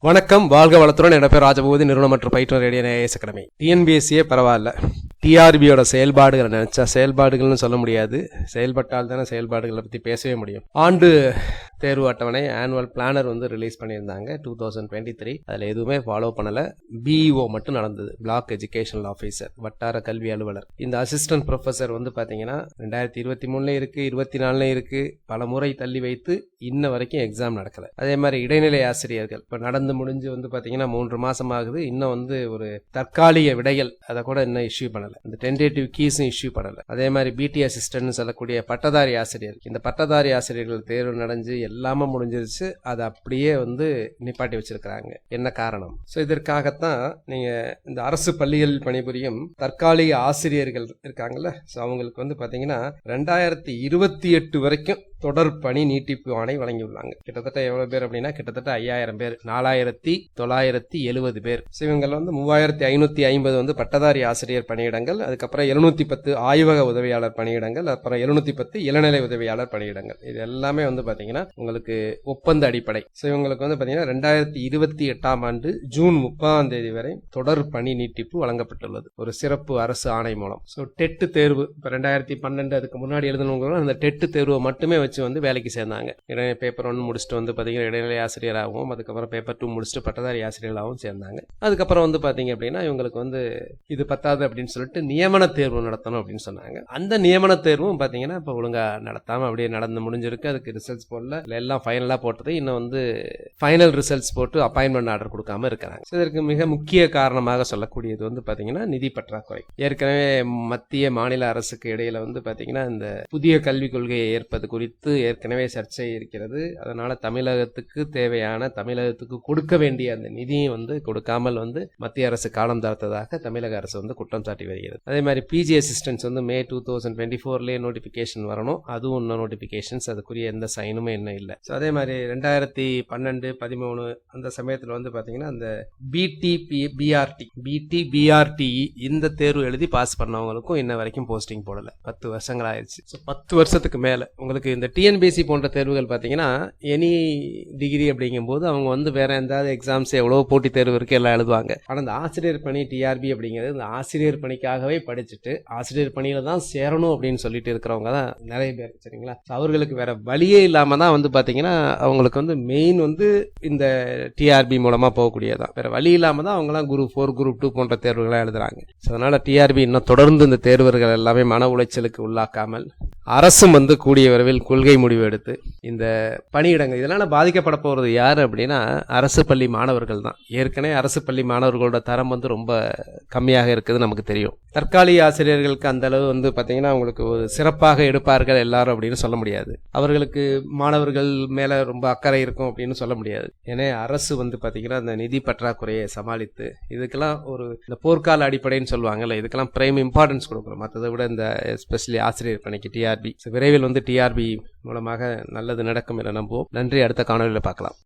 வணக்கம். வாழ்க வளத்துடன். என் பேர் ராஜபூதி. நிறுவனம் மற்றும் பயிற்றுனர் ரேடியோ ஏஎஸ் அகாடமி டிஎன்பிஎஸ்சியே பரவாயில்ல. டிஆர்பியோட செயல்பாடுகளை நினைச்சா செயல்பாடுகள்னு சொல்ல முடியாது. செயல்பட்டால் தானே செயல்பாடுகளை பற்றி பேசவே முடியும். ஆண்டு தேர்வு அட்டவணை ஆனுவல் பிளானர் வந்து ரிலீஸ் பண்ணியிருந்தாங்க டூ தௌசண்ட் டுவெண்ட்டி த்ரீ அதில் எதுவுமே ஃபாலோ பண்ணலை. பிஇஓ மட்டும் நடந்தது பிளாக் எஜுகேஷனல் ஆஃபீஸர் வட்டார கல்வி அலுவலர். இந்த அசிஸ்டன்ட் ப்ரொஃபசர் வந்து பார்த்தீங்கன்னா ரெண்டாயிரத்தி இருபத்தி மூணுலேயும் இருக்குது இருபத்தி நாலுலேயும் இருக்குது பல முறை தள்ளி வைத்து இன்ன வரைக்கும் எக்ஸாம் நடக்கலை. அதே மாதிரி இடைநிலை ஆசிரியர்கள். இப்போ நடந்து முடிஞ்சு வந்து பார்த்தீங்கன்னா மூன்று மாதம் ஆகுது. இன்னும் வந்து ஒரு தற்காலிக விடைகள் அதை கூட இன்னும் இஷ்யூ பண்ணலை. இந்த டென்டேட்டிவ் கீஸும் இஷ்யூ பண்ணலை. அதே மாதிரி பிடி அசிஸ்டன்ட் சொல்லக்கூடிய பட்டதாரி ஆசிரியர் இந்த பட்டதாரி ஆசிரியர்கள் தேர்வு நடந்து எல்லாமே முடிஞ்சிருச்சு. அதை அப்படியே வந்து நிப்பாட்டி வச்சிருக்கிறாங்க. என்ன காரணம்? ஸோ இதற்காகத்தான் நீங்கள் இந்த அரசு பள்ளிகளில் பணிபுரியும் தற்காலிக ஆசிரியர்கள் இருக்காங்கல்ல. ஸோ அவங்களுக்கு வந்து பார்த்தீங்கன்னா ரெண்டாயிரத்தி இருபத்தி எட்டு வரைக்கும் தொடர் பணி நீட்டிப்பு ஆணை வழங்கியுள்ளாங்க. கிட்டத்தட்ட எவ்வளவு பேர் அப்படின்னா கிட்டத்தட்ட ஐயாயிரம் பேர். நாலாயிரத்தி தொள்ளாயிரத்தி எழுபது பேர். ஸோ வந்து மூவாயிரத்தி ஐநூத்தி ஐம்பது வந்து பட்டதாரி ஆசிரியர் பணியிடங்கள் அதுக்கப்புறம் எழுநூத்தி பத்து ஆய்வக உதவியாளர் பணியிடங்கள் அப்புறம் எழுநூத்தி பத்து இளநிலை உதவியாளர் பணியிடங்கள். இது எல்லாமே வந்து பாத்தீங்கன்னா உங்களுக்கு ஒப்பந்த அடிப்படை. இவங்களுக்கு வந்து பாத்தீங்கன்னா ரெண்டாயிரத்தி இருபத்தி எட்டாம் ஆண்டு ஜூன் முப்பதாம் தேதி வரை தொடர் பணி நீட்டிப்பு வழங்கப்பட்டுள்ளது. ஒரு சிறப்பு அரசு ஆணை மூலம். ஸோ டெட்டு தேர்வு. இப்போ ரெண்டாயிரத்தி பன்னெண்டு அதுக்கு முன்னாடி எழுதணுங்கிறோம் அந்த டெட்டு தேர்வை மட்டுமே வச்சு வந்து வேலைக்கு சேர்ந்தாங்க. இடைநிலை பேப்பர் ஒன்று முடிச்சுட்டு வந்து பார்த்தீங்கன்னா இடைநிலை ஆசிரியராகவும் அதுக்கப்புறம் பேப்பர் டூ முடிச்சுட்டு பட்டதாரி ஆசிரியர்களாகவும் சேர்ந்தாங்க. அதுக்கப்புறம் வந்து பார்த்தீங்க அப்படின்னா இவங்களுக்கு வந்து இது பத்தாது அப்படின்னு சொல்லிட்டு நியமன தேர்வு நடத்தணும் அப்படின்னு சொன்னாங்க. அந்த நியமன தேர்வும் பார்த்தீங்கன்னா இப்போ ஒழுங்காக நடத்தாமல் அப்படியே நடந்து முடிஞ்சிருக்கு. அதுக்கு ரிசல்ட்ஸ் போடல. எல்லாம் ஃபைனலாக போட்டது இன்னும் வந்து ஃபைனல் ரிசல்ட்ஸ் போட்டு அப்பாயின்மெண்ட் ஆர்டர் கொடுக்காம இருக்கிறாங்க. இதற்கு மிக முக்கிய காரணமாக சொல்லக்கூடியது வந்து பார்த்தீங்கன்னா நிதி பற்றாக்குறை. ஏற்கனவே மத்திய மாநில அரசுக்கு இடையில வந்து பார்த்தீங்கன்னா இந்த புதிய கல்விக் கொள்கையை ஏற்பது குறித்து ஏற்கனவே சர்ச்சை இருக்கிறது. அதனால தமிழகத்துக்கு தேவையான தமிழகத்துக்கு கொடுக்க வேண்டிய அந்த நிதியும் வந்து கொடுக்காமல் வந்து மத்திய அரசு காலம் தாழ்த்ததாக தமிழக அரசு வந்து குற்றம் சாட்டி வருகிறது. அதே மாதிரி பிஜி அசிஸ்டன்ஸ் வந்து மே டூ தௌசண்ட் டுவெண்ட்டி ஃபோர்லேயே நோட்டிஃபிகேஷன் வரணும். அதுவும் இன்னும் நோட்டிஃபிகேஷன்ஸ் அதுக்குரிய எந்த சைனுமே இன்னும் இல்லை. ஸோ அதே மாதிரி ரெண்டாயிரத்தி பன்னெண்டு பதிமூணு அந்த சமயத்தில் வந்து பார்த்தீங்கன்னா அந்த பிடி பிஆர்டி பிடி பிஆர்டி இந்த தேர்வு எழுதி பாஸ் பண்ணவங்களுக்கும் இன்ன வரைக்கும் போஸ்டிங் போடல. பத்து வருஷங்கள் ஆயிடுச்சு. ஸோ பத்து வருஷத்துக்கு மேலே உங்களுக்கு இந்த டிஎன்பிஎஸ்சி போன்ற தேர்வுகள் பார்த்தீங்கன்னா எனி டிகிரி அப்படிங்கும்போது அவங்க வந்து வேற எந்தாவது எக்ஸாம்ஸ் எவ்வளோ போட்டித் தேர்வு இருக்கு எல்லாம் எழுதுவாங்க. ஆனால் இந்த ஆசிரியர் பணி டிஆர்பி அப்படிங்கிறது இந்த ஆசிரியர் பணிக்காகவே படிச்சுட்டு ஆசிரியர் பணியில தான் சேரணும் அப்படின்னு சொல்லிட்டு இருக்கிறவங்க தான் நிறைய பேர் சரிங்களா? அவர்களுக்கு வேற வழியே இல்லாம தான் வந்து பார்த்தீங்கன்னா அவங்களுக்கு வந்து மெயின் வந்து இந்த டிஆர்பி மூலமா போகக்கூடியதான் வேற வழி இல்லாம தான் அவங்கலாம் குரூப் ஃபோர் குரூப் டூ போன்ற தேர்வுகளாக எழுதுறாங்க. So, அதனால டிஆர்பி இன்னும் தொடர்ந்து இந்த தேர்வர்கள் எல்லாமே மன உளைச்சலுக்கு உள்ளாக்காமல் அரசும் வந்து கூடிய விரைவில் கொள்கை முடிவு எடுத்து இந்த பணியிடங்கள் இதனால் பாதிக்கப்பட போகிறது யார் அப்படின்னா அரசு பள்ளி மாணவர்கள் தான். ஏற்கனவே அரசு பள்ளி மாணவர்களோட தரம் வந்து ரொம்ப கம்மியாக இருக்குது நமக்கு தெரியும். தற்காலிக ஆசிரியர்களுக்கு அந்த அளவு வந்து பார்த்திங்கன்னா அவங்களுக்கு ஒரு சிறப்பாக எடுப்பார்கள் எல்லாரும் அப்படின்னு சொல்ல முடியாது. அவர்களுக்கு மாணவர்கள் மேலே ரொம்ப அக்கறை இருக்கும் அப்படின்னு சொல்ல முடியாது. ஏன்னா அரசு வந்து பார்த்திங்கன்னா அந்த நிதி பற்றாக்குறையை சமாளித்து இதுக்கெல்லாம் ஒரு இந்த போர்க்கால அடிப்படைன்னு சொல்லுவாங்கல்ல இதுக்கெல்லாம் பிரைம் இம்பார்ட்டன்ஸ் கொடுக்குறோம் மற்றதை விட இந்த எஸ்பெஷலி ஆசிரியர் பணிக்கு டிஆர்பி விரைவில் வந்து டிஆர்பி மூலமாக நல்லது நடக்கும் என நம்புவோம். நன்றி. அடுத்த காணொலியில் பார்க்கலாம்.